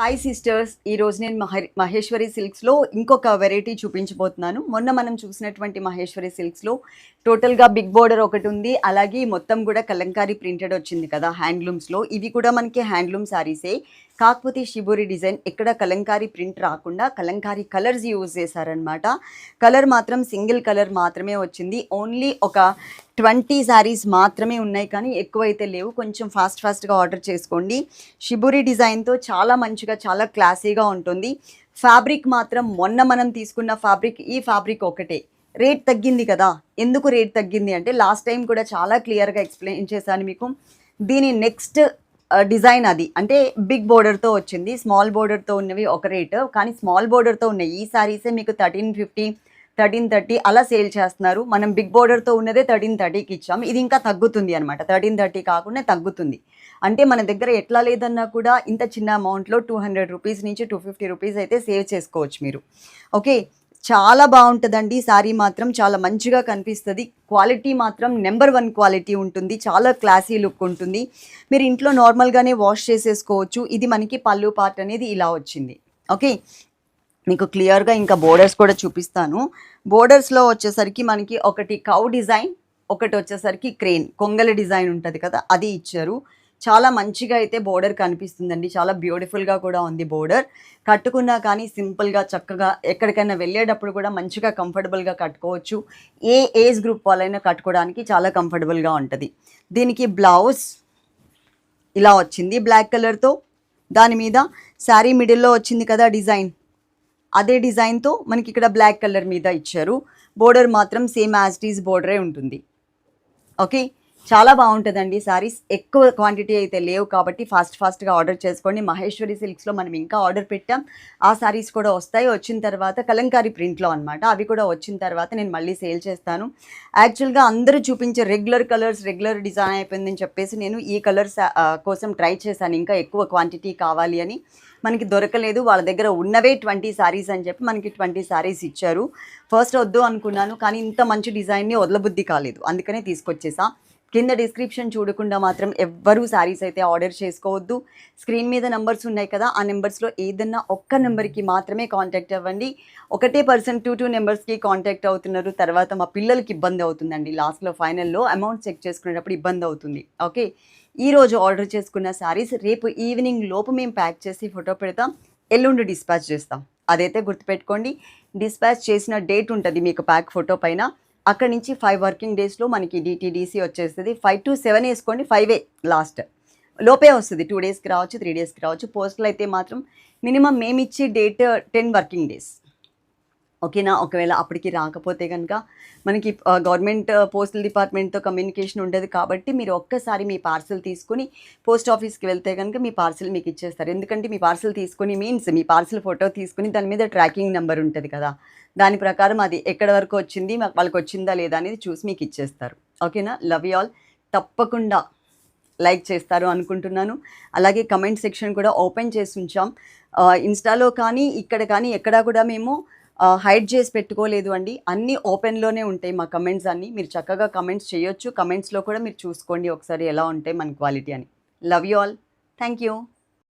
Hi sisters ఈ రోజు నేను మహే మహేశ్వరి సిల్క్స్లో ఇంకొక వెరైటీ చూపించబోతున్నాను. మొన్న మనం చూసినటువంటి మహేశ్వరి సిల్క్స్లో టోటల్గా బిగ్ బోర్డర్ ఒకటి ఉంది. అలాగే మొత్తం కూడా కలంకారీ ప్రింటెడ్ వచ్చింది కదా హ్యాండ్లూమ్స్లో ఇవి కూడా మనకి హ్యాండ్లూమ్ శారీసే కాకపోతే షిబోరి డిజైన్ ఎక్కడ కలంకారీ ప్రింట్ రాకుండా కలంకారీ కలర్స్ యూజ్ చేశారనమాట కలర్ మాత్రం సింగిల్ కలర్ మాత్రమే వచ్చింది. ఓన్లీ ఒక ట్వంటీ శారీస్ మాత్రమే ఉన్నాయి కానీ ఎక్కువైతే లేవు. కొంచెం ఫాస్ట్ ఫాస్ట్గా ఆర్డర్ చేసుకోండి. షిబురి డిజైన్తో చాలా మంచిగా చాలా క్లాసీగా ఉంటుంది. ఫ్యాబ్రిక్ మాత్రం మొన్న మనం తీసుకున్న ఫ్యాబ్రిక్ ఈ ఫ్యాబ్రిక్ ఒకటే. రేట్ తగ్గింది కదా. ఎందుకు రేట్ తగ్గింది అంటే లాస్ట్ టైం కూడా చాలా క్లియర్గా ఎక్స్ప్లెయిన్ చేశాను మీకు. దీని నెక్స్ట్ డిజైన్ అది. అంటే బిగ్ బోర్డర్తో వచ్చింది స్మాల్ బోర్డర్తో ఉన్నవి ఒక రేటు కానీ స్మాల్ బోర్డర్తో ఉన్నాయి ఈ సారీసే మీకు థర్టీన్ ఫిఫ్టీ థర్టీన్ థర్టీ అలా సేల్ చేస్తున్నారు. మనం బిగ్ బోర్డర్తో ఉన్నదే థర్టీన్ థర్టీకి ఇచ్చాం. ఇది ఇంకా తగ్గుతుంది అనమాట థర్టీన్ థర్టీ కాకుండా తగ్గుతుంది. అంటే మన దగ్గర ఎట్లా లేదన్నా కూడా ఇంత చిన్న అమౌంట్లో టూ హండ్రెడ్ రూపీస్ నుంచి టూ ఫిఫ్టీ రూపీస్ అయితే సేవ్ చేసుకోవచ్చు మీరు. ఓకే? చాలా బాగుంటుందండి. శారీ మాత్రం చాలా మంచిగా కనిపిస్తుంది. క్వాలిటీ మాత్రం నెంబర్ వన్ క్వాలిటీ ఉంటుంది. చాలా క్లాసీ లుక్ ఉంటుంది. మీరు ఇంట్లో నార్మల్గానే వాష్ చేసేసుకోవచ్చు. ఇది మనకి పళ్ళు పార్ట్ అనేది ఇలా వచ్చింది. ఓకే? మీకు క్లియర్గా ఇంకా బోర్డర్స్ కూడా చూపిస్తాను. బోర్డర్స్లో వచ్చేసరికి మనకి ఒకటి కౌ డిజైన్ ఒకటి వచ్చేసరికి క్రేన్. కొంగల డిజైన్ ఉంటుంది కదా అది ఇచ్చారు. చాలా మంచిగా అయితే బోర్డర్ కనిపిస్తుందండి. చాలా బ్యూటిఫుల్గా కూడా ఉంది బోర్డర్. కట్టుకున్నా కానీ సింపుల్గా చక్కగా ఎక్కడికైనా వెళ్ళేటప్పుడు కూడా మంచిగా కంఫర్టబుల్గా కట్టుకోవచ్చు. ఏ ఏజ్ గ్రూప్ వాళ్ళైనా కట్టుకోవడానికి చాలా కంఫర్టబుల్గా ఉంటుంది. దీనికి బ్లౌజ్ ఇలా వచ్చింది బ్లాక్ కలర్తో దాని మీద శారీ మిడిల్లో వచ్చింది కదా డిజైన్ అదే డిజైన్తో మనకి ఇక్కడ బ్లాక్ కలర్ మీద ఇచ్చారు. బోర్డర్ మాత్రం సేమ్ యాజ్ టీజ్ బోర్డరే ఉంటుంది. ఓకే చాలా బాగుంటుందండి. సారీస్ ఎక్కువ క్వాంటిటీ అయితే లేవు కాబట్టి ఫాస్ట్ ఫాస్ట్గా ఆర్డర్ చేసుకోండి. మహేశ్వరి సిల్క్స్లో మనం ఇంకా ఆర్డర్ పెట్టాం. ఆ సారీస్ కూడా వస్తాయి. వచ్చిన తర్వాత కలంకారీ ప్రింట్లో అనమాట అవి కూడా వచ్చిన తర్వాత నేను మళ్ళీ సేల్ చేస్తాను. యాక్చువల్గా అందరూ చూపించే రెగ్యులర్ కలర్స్ రెగ్యులర్ డిజైన్ అయిపోయిందని చెప్పేసి నేను ఈ కలర్స్ కోసం ట్రై చేశాను. ఇంకా ఎక్కువ క్వాంటిటీ కావాలి అని. మనకి దొరకలేదు. వాళ్ళ దగ్గర ఉన్నవే ట్వంటీ శారీస్ అని చెప్పి మనకి ట్వంటీ శారీస్ ఇచ్చారు. ఫస్ట్ వద్దు అనుకున్నాను. కానీ ఇంత మంచి డిజైన్ని వదలబుద్ధి కాలేదు. అందుకనే తీసుకొచ్చేసా. కింద డిస్క్రిప్షన్ చూడకుండా మాత్రం ఎవ్వరూ శారీస్ అయితే ఆర్డర్ చేసుకోవద్దు. స్క్రీన్ మీద నెంబర్స్ ఉన్నాయి కదా ఆ నెంబర్స్లో ఏదన్నా ఒక్క నెంబర్కి మాత్రమే కాంటాక్ట్ అవ్వండి. ఒకటే పర్సన్ టూ టూ నెంబర్స్కి కాంటాక్ట్ అవుతున్నారు తర్వాత మా పిల్లలకి ఇబ్బంది అవుతుందండి. లాస్ట్లో ఫైనల్లో అమౌంట్ చెక్ చేసుకునేటప్పుడు ఇబ్బంది అవుతుంది. ఓకే ఈరోజు ఆర్డర్ చేసుకున్న శారీస్ రేపు ఈవినింగ్ లోపు మేము ప్యాక్ చేసి ఫోటో పెడతాం ఎల్లుండి డిస్పాచ్ చేస్తాం. అదైతే గుర్తుపెట్టుకోండి డిస్పాచ్ చేసిన డేట్ ఉంటుంది మీకు ప్యాక్ ఫోటో పైన. అక్కడి నుంచి ఫైవ్ వర్కింగ్ డేస్లో మనకి డిటీడీసీ వచ్చేస్తుంది. ఫైవ్ టు సెవెన్ వేసుకోండి ఫైవే లాస్ట్ లోపే వస్తుంది. టూ డేస్కి రావచ్చు త్రీ డేస్కి రావచ్చు. పోస్టులు అయితే మాత్రం మినిమం మేము ఇచ్చే డేట్ టెన్ వర్కింగ్ డేస్ ఓకేనా? ఒకవేళ అప్పటికి రాకపోతే కనుక మనకి గవర్నమెంట్ పోస్టల్ డిపార్ట్మెంట్తో కమ్యూనికేషన్ ఉండదు కాబట్టి మీరు ఒక్కసారి మీ పార్సల్ తీసుకుని పోస్ట్ ఆఫీస్కి వెళ్తే కనుక మీ పార్సల్ మీకు ఇచ్చేస్తారు. ఎందుకంటే మీ పార్సల్ తీసుకుని మీన్స్ మీ పార్సల్ ఫోటో తీసుకుని దాని మీద ట్రాకింగ్ నెంబర్ ఉంటుంది కదా. దాని ప్రకారం అది ఎక్కడి వరకు వచ్చింది మాకు వాళ్ళకి వచ్చిందా లేదా అనేది చూసి మీకు ఇచ్చేస్తారు. ఓకేనా? లవ్ యూ ఆల్ తప్పకుండా లైక్ చేస్తారు అనుకుంటున్నాను. అలాగే కమెంట్ సెక్షన్ కూడా ఓపెన్ చేసి ఉంచాం. ఇన్స్టాలో కానీ ఇక్కడ కానీ ఎక్కడా కూడా మేము హైడ్ చేసి పెట్టుకోలేదు అండి. అన్నీ ఓపెన్లోనే ఉంటాయి మా కమెంట్స్ అన్నీ. మీరు చక్కగా కమెంట్స్ చేయొచ్చు. కమెంట్స్లో కూడా మీరు చూసుకోండి ఒకసారి ఎలా ఉంటాయి మన క్వాలిటీ అని. Love you all thank you